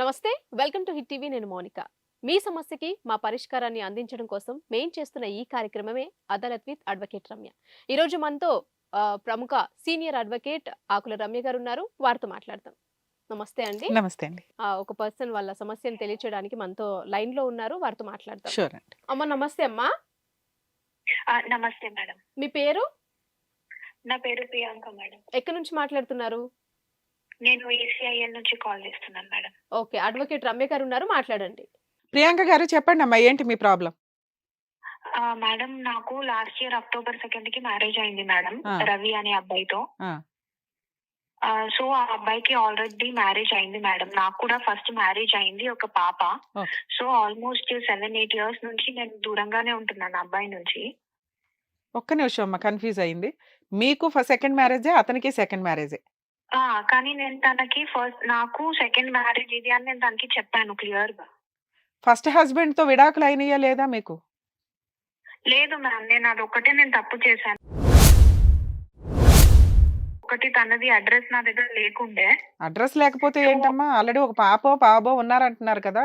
నమస్తే welcome to hit TV. నేను మౌనిక. మీ సమస్యకి మా పరిష్కారాన్ని అందించడం కోసం మేం చేస్తున్న ఈ కార్యక్రమమే అదాలత్ విత్ అడ్వకేట్ రమ్య. ఈ రోజు మనతో ప్రముఖ సీనియర్ అడ్వకేట్ ఆకుల రమ్య గారు ఉన్నారు. వారితో మాట్లాడతాం నమస్తే అండి. నమస్తే అండి. ఒక పర్సన్ వాళ్ళ సమస్యను తెలియచేయడానికి మనతో లైన్లో ఉన్నారు. వారితో మాట్లాడతాం షూర్ అండి. అమ్మ నమస్తే అమ్మా. నమస్తే మేడం. మీ పేరు? నా పేరు ప్రియాంక మేడం. ఎక్కడి నుంచి మాట్లాడుతున్నారు? నేను ఏసీఐఎల్ నుంచి కాల్ చేస్తున్నాను మేడం. ఓకే అడ్వకేట్ రమ్య గారు ఉన్నారు మాట్లాడండి. ప్రియాంక గారు చెప్పండి అమ్మా ఏంటి మీ ప్రాబ్లం? ఆ, మేడం నాకు లాస్ట్ ఇయర్ అక్టోబర్ సెకండ్కి మ్యారేజ్ అయింది మేడం ఆ. రవి అనే అబ్బాయితో. ఆ. సో ఆ అబ్బాయికి ఆల్రెడీ మ్యారేజ్ అయింది మేడం. నాకు కూడా ఫస్ట్ మ్యారేజ్ అయింది ఒక పాప. Okay. So almost seven eight years నుంచి నేను దూరంగానే ఉంటున్నాను ఆ అబ్బాయి నుంచి. ఒక్క నిమిషం అమ్మా కన్ఫ్యూజ్ అయింది. మీకు సెకండ్ మ్యారేజే అతనికి సెకండ్ మ్యారేజే? కానీ నేను తనకి ఫస్ట్ నాకు సెకండ్ మ్యారేజ్ ఇది అని నేను తనకి చెప్పాను క్లియర్గా ఫస్ట్ హస్బెండ్తో విడాకులు అయినాయా లేదా మీకు? లేదు మ్యామ్ నేను అది ఒక్కటే నేను తప్పు చేశాను. ఒకటి తనది అడ్రస్ నా దగ్గర లేకుండే. అడ్రస్ లేకపోతే ఏంటమ్మా? ఆల్రెడీ ఒక పాపో బాబో ఉన్నారంటున్నారు కదా?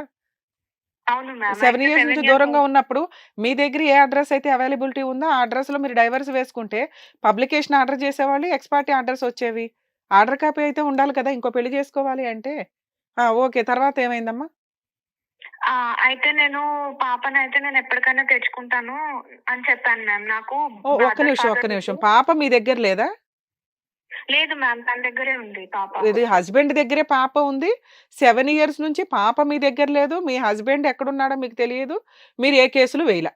అవును మ్యామ్ సెవెన్ ఇయర్స్ నుంచి దూరంగా ఉన్నప్పుడు మీ దగ్గర ఏ అడ్రస్ అయితే అవైలబిలిటీ ఉందో ఆ అడ్రస్లో మీరు డైవర్స్ వేసుకుంటే పబ్లికేషన్ ఆర్డర్ చేసేవాళ్ళు ఎక్స్పార్టీ ఆర్డర్స్ వచ్చేవి. ఆర్డర్ కాపీ అయితే ఉండాలి కదా! ఇంకో పెళ్ళి చేసుకోవాలి అంటే. ఓకే. తర్వాత ఏమైందమ్మా? అయితే నేను పాపను అయితే నేను ఎప్పటికైనా తెచ్చుకుంటాను అని చెప్పాను మ్యామ్. నాకు ఒక్క నిమిషం ఒక్క నిమిషం. పాప మీ దగ్గర లేదా? లేదు మ్యామ్. తన దగ్గరే ఉంది పాప. ఇది హస్బెండ్ దగ్గరే పాప ఉంది. సెవెన్ ఇయర్స్ నుంచి పాప మీ దగ్గర లేదు. మీ హస్బెండ్ ఎక్కడున్నాడో మీకు తెలియదు. మీరు ఏ కేసులు వేయలే.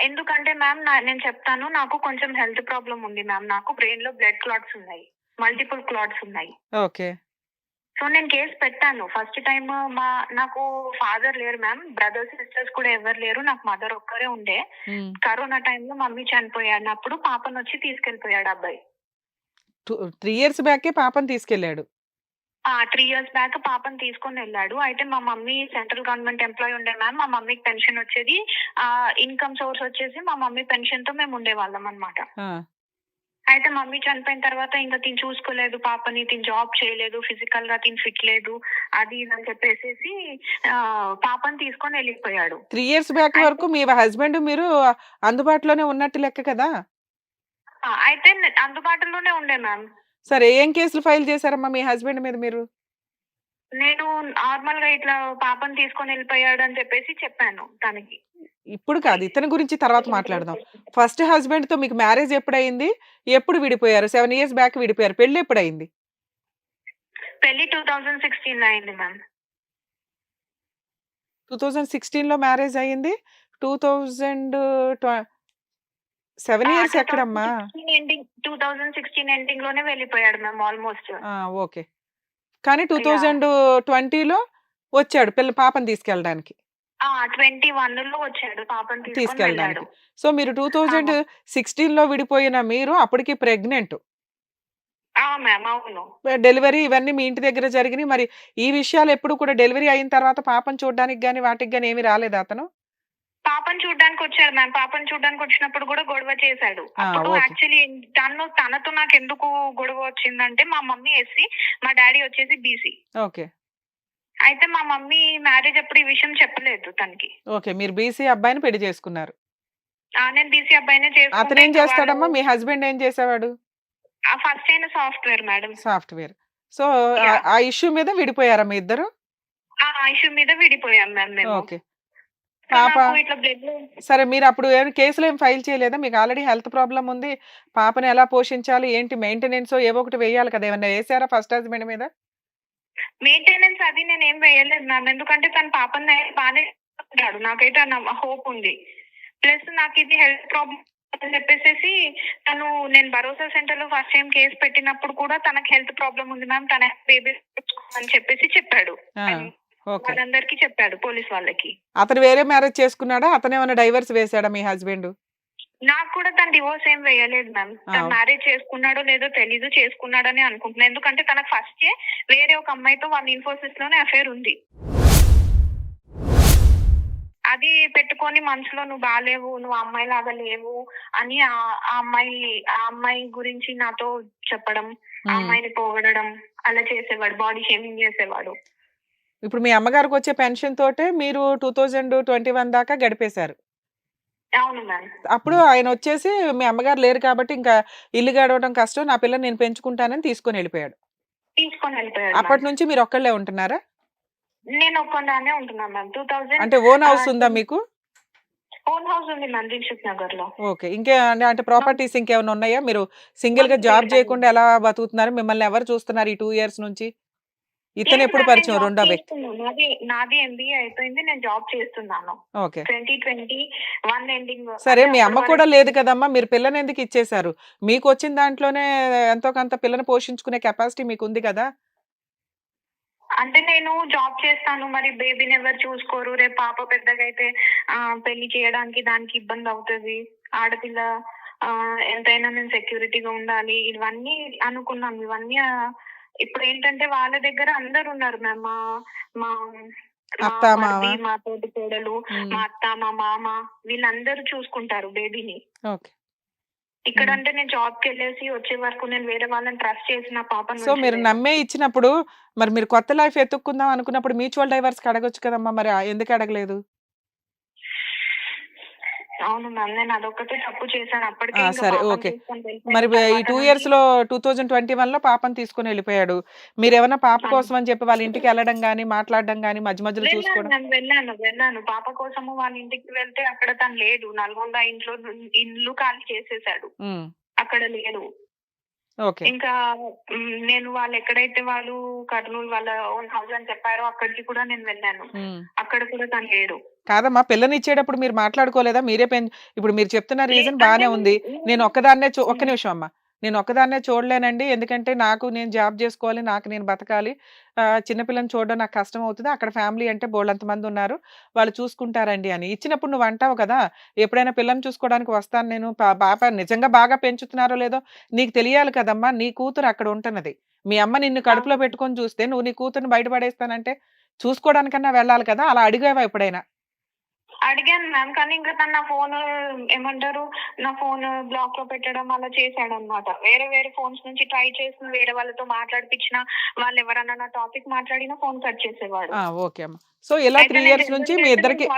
ఎందుకంటే మ్యామ్ నేను చెప్తాను నాకు కొంచెం హెల్త్ ప్రాబ్లం ఉంది మ్యామ్ నాకు బ్రెయిన్లో బ్లడ్ క్లాట్స్ ఉన్నాయి. మల్టిపుల్ క్లాట్స్ ఉన్నాయి. ఓకే. సో నేను కేసు పెట్టాను. ఫస్ట్ టైం మా నాకు ఫాదర్ లేరు మ్యామ్ బ్రదర్స్ సిస్టర్స్ కూడా ఎవరు లేరు. నాకు మదర్ ఒక్కరే ఉండే. ఉమ్. కరోనా టైంలో మమ్మీ చనిపోయాడినప్పుడు పాపను వచ్చి తీసుకెళ్ళిపోయాడు అబ్బాయి. త్రీ ఇయర్స్ బ్యాకే పాపని తీసుకెళ్ళాడు. ఆ త్రీ ఇయర్స్ బ్యాక్ పాపను తీసుకొని వెళ్ళాడు. అయితే మా మమ్మీ సెంట్రల్ గవర్నమెంట్ ఎంప్లాయ్ ఉండే మ్యామ్ మా మమ్మీకి పెన్షన్ వచ్చేది. ఆ ఇన్కమ్ సోర్స్ వచ్చేసి మా మమ్మీ పెన్షన్తో మేము ఉండేవాళ్ళం అనమాట అయితే మమ్మీ చనిపోయిన తర్వాత ఇంకా తిని చూసుకోలేదు పాపని తిని జాబ్ చేయలేదు ఫిజికల్గా తిని ఫిట్ లేదు అది ఇది అని చెప్పేసి పాపని తీసుకొని వెళ్ళిపోయాడు. త్రీ ఇయర్స్ బ్యాక్ వరకు మీ హస్బెండ్ మీరు అందుబాటులోనే ఉన్నట్టు లెక్క కదా? అయితే అందుబాటులోనే ఉండే మ్యామ్ సరే ఏం కేసులు ఫైల్ చేశారమ్మా మీ హస్బెండ్ మీద మీరు? నేను నార్మల్గా ఇట్లా పాపని తీసుకొని వెళ్ళిపోయాడు అని చెప్పేసి చెప్పాను తనకి. ఇప్పుడు కాదు ఇతని గురించి తర్వాత మాట్లాడదాం. ఫస్ట్ హస్బెండ్తో మీకు మ్యారేజ్ ఎప్పుడైంది? ఎప్పుడు విడిపోయారు? సెవెన్ ఇయర్స్ బ్యాక్ విడిపోయారు. పెళ్ళి ఎప్పుడైంది? పెళ్ళి టూ థౌజండ్ సిక్స్టీన్ అయింది మ్యామ్. టూ థౌజండ్ సిక్స్టీన్లో మ్యారేజ్ అయ్యింది. టూ థౌజండ్ సెవెన్ ఇయర్స్ ఎక్కడమ్మా? ఎండింగ్ టూ థౌజండ్ సిక్స్టీన్ ఎండింగ్లోనే వెళ్ళిపోయాడు మ్యామ్ ఆల్మోస్ట్ ఓకే. కానీ టూ థౌజండ్ ట్వంటీలో వచ్చాడు పిల్ల పాపని తీసుకెళ్ళడానికి. ట్వంటీ వన్లో వచ్చాడు పాపని తీసుకొని తీసుకెళ్ళడానికి. సో మీరు టూ థౌజండ్ సిక్స్టీన్లో విడిపోయిన మీరు అప్పటికి ప్రెగ్నెంట్ డెలివరీ ఇవన్నీ మీ ఇంటి దగ్గర జరిగినాయి. మరి ఈ విషయాలు ఎప్పుడు కూడా డెలివరీ అయిన తర్వాత పాపను చూడడానికి గానీ వాటికి గానీ ఏమీ రాలేదు అతను? పాపను చూడడానికి వచ్చాడు మ్యామ్ పాపను చూడడానికి వచ్చినప్పుడు కూడా గొడవ చేశాడు. అప్పుడు. యాక్చువల్లీ తను తనతో నాకు ఎందుకు గొడవ వచ్చిందంటే మా మమ్మీ ఎస్సీ మా డాడీ వచ్చేసి బీసీ ఓకే. అయితే మా మమ్మీ మ్యారేజ్ అప్పుడు ఈ విషయం చెప్పలేదు తనకి. ఓకే మీరు బీసీ అబ్బాయిని పెళ్ళి చేసుకున్నారు. ఆ, నేను బీసీ అబ్బాయినే అతను ఏం చేస్తాడమ్మా? మీ హస్బెండ్ ఏం చేసేవాడు? ఫస్ట్ అయిన సాఫ్ట్వేర్ మేడం సాఫ్ట్వేర్. సో. ఆ ఇష్యూ మీద విడిపోయారా మీ ఇద్దరు? ఆ ఇష్యూ మీద విడిపోయాం మ్యామ్ మేము. ఓకే. పాప సరే మీరు అప్పుడు ఏం కేసులు ఏం ఫైల్ చేయలేదా? మీకు ఆల్రెడీ హెల్త్ ప్రాబ్లం ఉంది. పాపని ఎలా పోషించాలి? ఏంటి మెయింటెనెన్స్ ఏవో ఒకటి వేయాలి కదా? ఏమన్నా వేసారా ఫస్ట్ హస్బెండ్ మీద? మెయింటెనెన్స్ అది నేను ఏం వేయలేదు మ్యామ్ ఎందుకంటే తన పాపని బాగానే నాకైతే హోప్ ఉంది. ప్లస్ నాకు ఇది హెల్త్ ప్రాబ్లమ్ అని చెప్పేసి తను నేను భరోసా సెంటర్లో ఫస్ట్ టైం కేసు పెట్టినప్పుడు కూడా తనకి హెల్త్ ప్రాబ్లం ఉంది మ్యామ్ తన బేబీ అని చెప్పేసి చెప్పాడు. వాళ్ళందరికీ చెప్పాడు పోలీస్ వాళ్ళకి. అతను వేరే మ్యారేజ్ చేసుకున్నాడా? అతను ఏమైనా డైవర్స్ వేసాడా మీ హస్బెండ్? నాకు కూడా తను డివోర్స్ ఏం వేయలేదు మ్యామ్. తను. మ్యారేజ్ చేసుకున్నాడో లేదో తెలీదు చేసుకున్నాడని అనుకుంటున్నాను ఎందుకంటే తనకు ఫస్ట్ వేరే ఒక అమ్మాయితో వాళ్ళ ఇన్ఫోసిస్లోనే అఫేర్ ఉంది. అది పెట్టుకొని మనసులో నువ్వు బాగాలేవు నువ్వు అమ్మాయి లాగా లేవు అని ఆ ఆ అమ్మాయి ఆ అమ్మాయి గురించి నాతో చెప్పడం ఆ అమ్మాయిని పోగొడడం అలా చేసేవాడు బాడీ షేమింగ్ చేసేవాడు. ఇప్పుడు మీ అమ్మగారికి వచ్చే పెన్షన్ తోటే మీరు టూ థౌజండ్ ట్వంటీ వన్ దాకా గడిపేశారు. అవును అప్పుడు ఆయన వచ్చేసి మీ అమ్మగారు లేరు కాబట్టి ఇంకా ఇల్లు గడవడం కష్టం నా పిల్లని నేను పెంచుకుంటానని తీసుకొని వెళ్ళిపోయాడు. తీసుకొని వెళ్ళిపోయాడు అప్పటి నుంచి మీరు ఒక్కళ్ళే ఉంటున్నారా? నేను ఒక్కదానే ఉంటున్నాను మ్యామ్. టూ థౌజండ్ అంటే ఓన్ హౌస్ ఉందా మీకు? ఓన్ హౌస్ ఉంది మ్యామ్ నగర్లో ఓకే. ఇంకే అంటే- అంటే ప్రాపర్టీస్ ఇంకేమైనా ఉన్నాయా? మీరు సింగిల్గా జాబ్. చేయకుండా ఎలా బతుకుతున్నారు? మిమ్మల్ని ఎవరు చూస్తున్నారు ఈ టూ ఇయర్స్ నుంచి? ఇతను ఎప్పుడు పరిచయం? రెండో వ్యక్తి. నాది నాది ఎంబీఏ అయిపోయింది. నేను జాబ్ చేస్తున్నాను. Okay. Twenty twenty one ending సరే మీ అమ్మ కూడా లేదు కదమ్మా. మీరు పిల్లని ఎందుకు ఇచ్చేశారు? మీకు వచ్చిన దాంట్లోనే ఎంతో కొంత పిల్లని పోషించుకునే కెపాసిటీ మీకు ఉంది కదా? అంటే నేను జాబ్ చేస్తాను. మరి బేబీని ఎవరు చూసుకోరు? రేపు పాప పెద్దగా అయితే పెళ్ళి చేయడానికి దానికి ఇబ్బంది అవుతుంది. ఆడపిల్ల ఎంతైనా నేను సెక్యూరిటీగా ఉండాలి. ఇవన్నీ అనుకున్నాం ఇవన్నీ ఇప్పుడు ఏంటంటే వాళ్ళ దగ్గర అందరు ఉన్నారు మ్యామ్ మా మా మా తోటి కోడలు. మా అత్త మా మామ వీళ్ళందరూ చూసుకుంటారు బేబీని ఇక్కడ. అంటే నేను జాబ్కి వెళ్ళేసి వచ్చే వరకు నేను వేరే వాళ్ళని ట్రస్ట్ చేసిన పాపను సో మీరు. నమ్మే ఇచ్చినప్పుడు మరి మీరు కొత్త లైఫ్ ఎత్తుక్కుందాం అనుకున్నప్పుడు మ్యూచువల్ డైవర్స్ అడగొచ్చు కదమ్మా మరి ఎందుకు అడగలేదు అవును మ్యామ్ నేను అదొకటి తప్పు చేశాను. అప్పటికే సరే, ఓకే. మరి ఈ టూ ఇయర్స్లో టూ థౌజండ్ ట్వంటీ వన్లో పాపని తీసుకుని వెళ్ళిపోయాడు. మీరు ఏమైనా పాప. కోసం అని చెప్పి వాళ్ళ ఇంటికి వెళ్ళడం గానీ మాట్లాడడం గానీ మధ్య మధ్యలో చూసుకోవడం? వెళ్ళాను వెళ్ళాను. పాప కోసము వాళ్ళ ఇంటికి వెళ్తే అక్కడ తను లేడు. నల్గొండ ఇంట్లో ఇల్లు ఖాళీ చేసేసాడు. అక్కడ లేడు. ఇంకా నేను వాళ్ళు ఎక్కడైతే వాళ్ళు కర్నూలు వాళ్ళ ఓన్ హౌస్ అని చెప్పారో అక్కడికి కూడా నేను వెళ్ళాను. అక్కడ కూడా తను లేడు. కాదమ్మా పిల్లని ఇచ్చేటప్పుడు మీరు మాట్లాడుకోలేదా? మీరే ఇప్పుడు మీరు చెప్తున్న రీజన్ బానే ఉంది. నేను- నేను ఒక్కదాన్నే చూ ఒక్క. నిమిషం అమ్మా. నేను ఒక్కదాన్నే చూడలేనండి. ఎందుకంటే నాకు నేను జాబ్ చేసుకోవాలి నాకు నేను బతకాలి. చిన్నపిల్లని చూడడం నాకు కష్టం అవుతుంది అక్కడ ఫ్యామిలీ అంటే బోళ్ళంత మంది ఉన్నారు. వాళ్ళు చూసుకుంటారండి అని. ఇచ్చినప్పుడు నువ్వు అంటావు కదా ఎప్పుడైనా పిల్లని చూసుకోవడానికి వస్తాను నేను. పాప నిజంగా బాగా పెంచుతున్నారో లేదో నీకు తెలియాలి కదమ్మా. నీ కూతురు అక్కడ ఉంటున్నది. మీ అమ్మ నిన్ను కడుపులో పెట్టుకొని చూస్తే నువ్వు నీ కూతురుని బయటపడేస్తానంటే చూసుకోవడానికన్నా వెళ్ళాలి కదా. అలా అడిగావా ఎప్పుడైనా? అడిగాను మ్యామ్ కానీ ఇంకా తను నా ఫోన్ ఏమంటారు నా ఫోన్ బ్లాక్లో పెట్టడం అలా చేశాడు అనమాట వేరే వేరే ఫోన్స్ నుంచి ట్రై చేసిన వేరే వాళ్ళతో మాట్లాడిపించిన వాళ్ళు ఎవరన్నా నా టాపిక్ మాట్లాడినా ఫోన్ కట్ చేసేవాడు. ఓకే అమ్మా. సో ఇలా త్రీ ఇయర్స్ నుంచి మీ ఇద్దరికి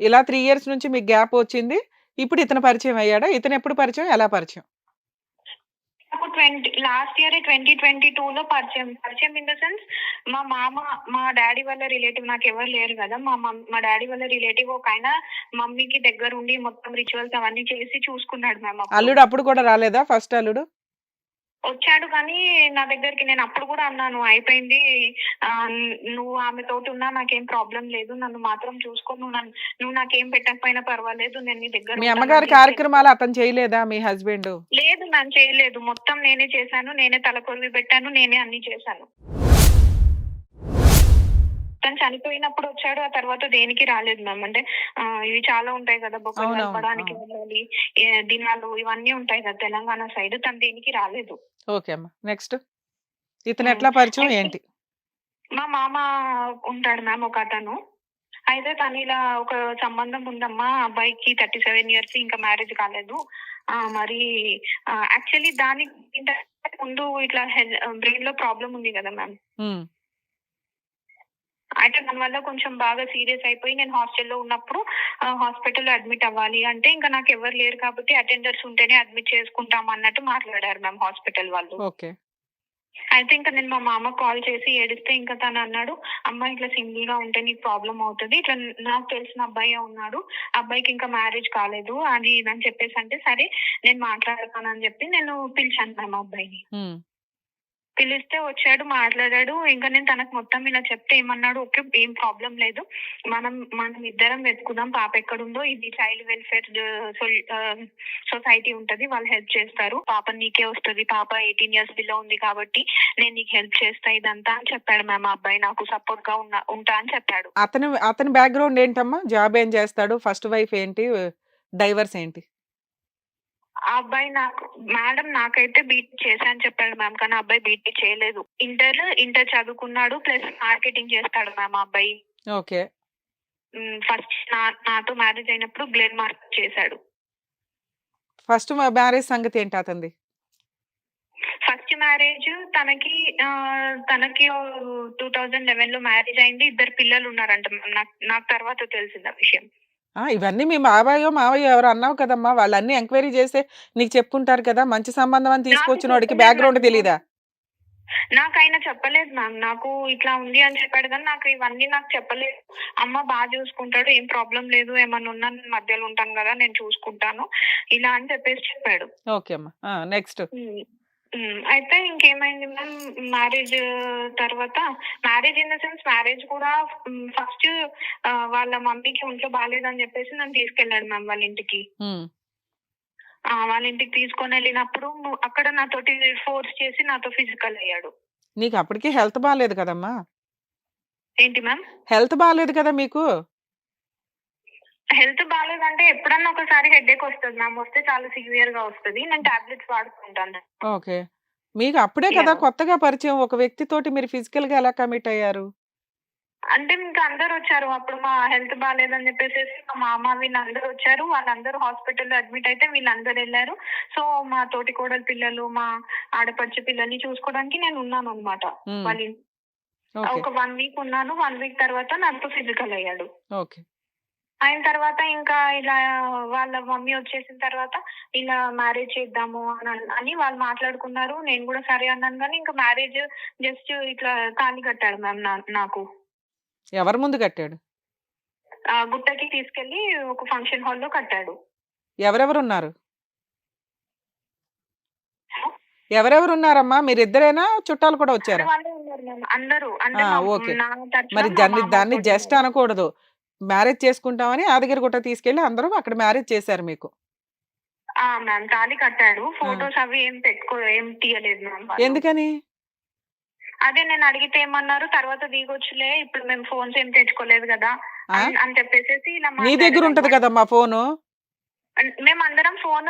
ఇలా త్రీ ఇయర్స్ నుంచి మీకు గ్యాప్ వచ్చింది. ఇప్పుడు ఇతను పరిచయం అయ్యాడా? ఇతను ఎప్పుడు పరిచయం? ఎలా పరిచయం? నాకు twenty last year twenty twenty two లో పరిచయం పరిచయం ఇన్ ద సెన్స్ మా మామ మా డాడీ వాళ్ళ రిలేటివ్ నాకు ఎవరు లేరు కదా మా మమ్- మా డాడీ వాళ్ళ రిలేటివ్ ఒక ఆయన మమ్మీకి దగ్గర ఉండి మొత్తం రిచువల్స్ అవన్నీ చేసి చూసుకున్నాడు మ్యామ్ అల్లుడు అప్పుడు కూడా రాలేదా? ఫస్ట్ అల్లుడు? వచ్చాడు కానీ నా దగ్గరికి నేను అప్పుడు కూడా అన్నాను అయిపోయింది. నువ్వు ఆమె తోటి ఉన్నా నాకేం ప్రాబ్లం లేదు. నన్ను మాత్రం చూసుకో. నువ్వు నన్ను నువ్వు నాకేం పెట్టకపోయినా పర్వాలేదు. నేను నీ దగ్గర మీ అమ్మగారి కార్యక్రమాలు అతను చేయలేదా మీ హస్బెండ్ లేదు మ్యామ్ చేయలేదు. మొత్తం నేనే చేశాను. నేనే తలకొరివి పెట్టాను. నేనే అన్ని చేశాను. చనిపోయినప్పుడు వచ్చాడు ఆ తర్వాత దేనికి రాలేదు మ్యామ్ అంటే ఇవి చాలా ఉంటాయి కదా బొక్కలు అవునవును, కలపడానికి. వెళ్ళాలి దినాలు ఇవన్నీ ఉంటాయి కదా తెలంగాణ సైడ్ తను దేనికి రాలేదు. ఓకే అమ్మా. నెక్స్ట్. ఇతను ఎట్లా పరిచయం ఏంటి? మా మామ ఉంటాడు మ్యామ్ ఒక అతను. అయితే తను ఇలా ఒక సంబంధం ఉందమ్మా అబ్బాయికి థర్టీ సెవెన్ ఇయర్స్ ఇంకా మ్యారేజ్ కాలేదు. ఆ, మరి యాక్చువల్లీ దానికి ముందు ఇట్లా బ్రెయిన్లో ప్రాబ్లం ఉంది కదా మ్యామ్ అయితే దానివల్ల కొంచెం బాగా సీరియస్ అయిపోయి నేను హాస్టల్లో ఉన్నప్పుడు హాస్పిటల్లో అడ్మిట్ అవ్వాలి. అంటే ఇంకా నాకు ఎవరు లేరు కాబట్టి అటెండర్స్ ఉంటేనే అడ్మిట్ చేసుకుంటాం అన్నట్టు మాట్లాడారు మ్యామ్ హాస్పిటల్ వాళ్ళు. ఓకే. అయితే ఇంకా నేను మా మామ కాల్ చేసి ఏడిస్తే ఇంకా తను అన్నాడు అమ్మాయి ఇట్లా సింగిల్గా ఉంటే నీకు ప్రాబ్లం అవుతుంది. ఇట్లా నాకు తెలిసిన అబ్బాయి ఉన్నాడు. అబ్బాయికి ఇంకా మ్యారేజ్ కాలేదు. అది ఇది అని చెప్పేసి అంటే సరే నేను మాట్లాడతానని చెప్పి నేను పిలిచాను మ్యామ్ అబ్బాయిని. పిలిస్తే వచ్చాడు మాట్లాడాడు. ఇంకా నేను తనకు మొత్తం ఇలా చెప్తే ఏమన్నాడు ఓకే ఏం ప్రాబ్లం లేదు. మనం మనం ఇద్దరం వెతుకుదాం. పాప ఎక్కడుందో ఇది చైల్డ్ వెల్ఫేర్ సొసైటీ ఉంటది. వాళ్ళు హెల్ప్ చేస్తారు. పాప నీకే వస్తుంది. పాప ఎయిటీన్ ఇయర్స్ బిలో ఉంది కాబట్టి నేను నీకు హెల్ప్ చేస్తా ఇదంతా అని చెప్పాడు మ్యామ్. అబ్బాయి నాకు సపోర్ట్గా ఉన్నా ఉంటా అని చెప్పాడు. అతని అతని బ్యాక్గ్రౌండ్ ఏంటమ్మా? జాబ్ ఏం చేస్తాడు? ఫస్ట్ వైఫ్ ఏంటి? డైవర్స్ ఏంటి? ఆ అబ్బాయి నాకు మేడం నాకైతే బీట్ చేశాను చెప్పాడు మ్యామ్ కానీ ఆ అబ్బాయి బీట్ చేయలేదు. ఇంటర్ ఇంటర్ చదువుకున్నాడు ప్లస్ మార్కెటింగ్ చేస్తాడు మ్యామ్ అబ్బాయి. ఓకే. ఫస్ట్ నా నాతో మ్యారేజ్ అయినప్పుడు గ్లెన్ మార్క్ చేశాడు. ఫస్ట్ మ్యారేజ్ సంగతి ఏంటి అతనిది? ఫస్ట్ మ్యారేజ్ తనకి తనకి టూ థౌజండ్ లెవెన్లో మ్యారేజ్ అయింది. ఇద్దరు పిల్లలు ఉన్నారంట నాకు నాకు తర్వాత తెలిసింది ఆ విషయం. ఆ, ఇవన్నీ మీ బాబాయో మావయ్యో ఎవరు అన్నావు కదమ్మా. వాళ్ళన్నీ ఎంక్వైరీ చేస్తే నీకు చెప్పుంటారు కదా మంచి సంబంధం అని తీసుకొచ్చిన వాడికి చెప్పలేదు బ్యాక్గ్రౌండ్ నాకు. తెలీదా? నాకు ఆయన చెప్పలేదు మ్యామ్. నాకు ఇట్లా ఉంది అని చెప్పాడు కానీ నాకు ఇవన్నీ నాకు చెప్పలేదు. అమ్మ బాగా చూసుకుంటాడు ఏం ప్రాబ్లం లేదు ఏమన్నా ఉన్నా నేను మధ్యలో ఉంటాను కదా నేను చూసుకుంటాను. ఇలా అని చెప్పేసి చెప్పాడు. ఓకే అమ్మా. నెక్స్ట్ ఉమ్, అయితే ఇంకేమైంది మ్యామ్? మ్యారేజ్ తర్వాత marriage in the sense marriage కూడా ఫస్ట్ వాళ్ళ మమ్మీకి ఒంట్లో బాగాలేదని చెప్పేసి నన్ను తీసుకెళ్ళాడు మ్యామ్ వాళ్ళ ఇంటికి. ఆ, వాళ్ళ ఇంటికి తీసుకొని వెళ్ళినప్పుడు అక్కడ నాతోటి ఫోర్స్ చేసి నాతో ఫిజికల్ అయ్యాడు. నీకు అప్పటికి హెల్త్ బాగాలేదు కదమ్మా? ఏంటి మ్యామ్? హెల్త్ బాగాలేదు కదా మీకు? హెల్త్ బాగాలేదంటే ఎప్పుడన్నా ఒకసారి హెడేక్ వస్తుంది మ్యామ్. వస్తే చాలా సివియర్గా వస్తుంది. నేను టాబ్లెట్స్ వాడుకుంటాను. ఓకే. మీకు అప్పుడే కదా. కొత్తగా పరిచయం. ఒక వ్యక్తితోటి మీరు ఫిజికల్గా ఎలా కమిట్ అయ్యారు? అంటే ఇంకా అందరు వచ్చారు. అప్పుడు మా హెల్త్ బాగాలేదని చెప్పేసి మా మామ వీళ్ళందరూ వచ్చారు. వాళ్ళందరూ హాస్పిటల్లో అడ్మిట్ అయితే వీళ్ళందరూ వెళ్ళారు. సో మా తోటి కోడలి పిల్లలు మా ఆడపడుచు పిల్లల్ని చూసుకోవడానికి నేను ఉన్నాను అనమాట వాళ్ళ ఒక వన్ వీక్ ఉన్నాను. వన్ వీక్ తర్వాత నాతో ఫిజికల్ అయ్యాడు. ఓకే. అయిన తర్వాత ఇంకా ఇలా వాళ్ళ మమ్మీ వచ్చేసిన తర్వాత ఇలా మ్యారేజ్ చేద్దాము అని అన్- వాళ్ళు మాట్లాడుకున్నారు. నేను కూడా సరే అన్నాను కానీ ఇంకా మ్యారేజ్ జస్ట్ ఇట్లా తాళి కట్టాడు మ్యామ్ నాకు. ఎవరి ముందు కట్టాడు? ఆ గుట్టకి తీసుకెళ్ళి ఒక ఫంక్షన్ హాల్లో కట్టాడు. ఎవరెవరు ఉన్నారు ఎవరెవరు ఉన్నారమ్మా మీరిద్దరేనా? చుట్టాలు కూడా వచ్చారా? అందరూ. ఓకే. మరి దాన్ని దాన్ని జస్ట్. అనకూడదు. మ్యారేజ్ చేసుకుంటామని ఆదగిరి గుట్ట తీసుకెళ్ళి అందరూ అక్కడ మ్యారేజ్ చేశారు మీకు. ఆ మ్యామ్ తాళి కట్టాడు. ఫొటోస్ అవి ఏం పెట్టుకో ఏం తీయలేదు మ్యామ్. ఎందుకని? అదే నేను అడిగితే ఏమన్నారు తర్వాత దిగొచ్చులే ఇప్పుడు మేము ఫోన్స్ ఏం తెచ్చుకోలేదు కదా? అని- చెప్పేసి ఇలా నీ దగ్గర ఉంటది కదమ్మా ఫోను? మేము అందరం ఫోన్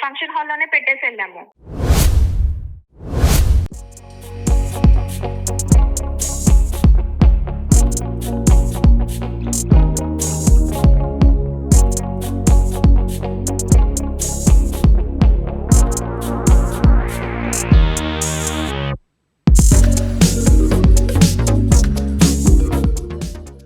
ఫంక్షన్ హాల్లోనే పెట్టేసి వెళ్ళాము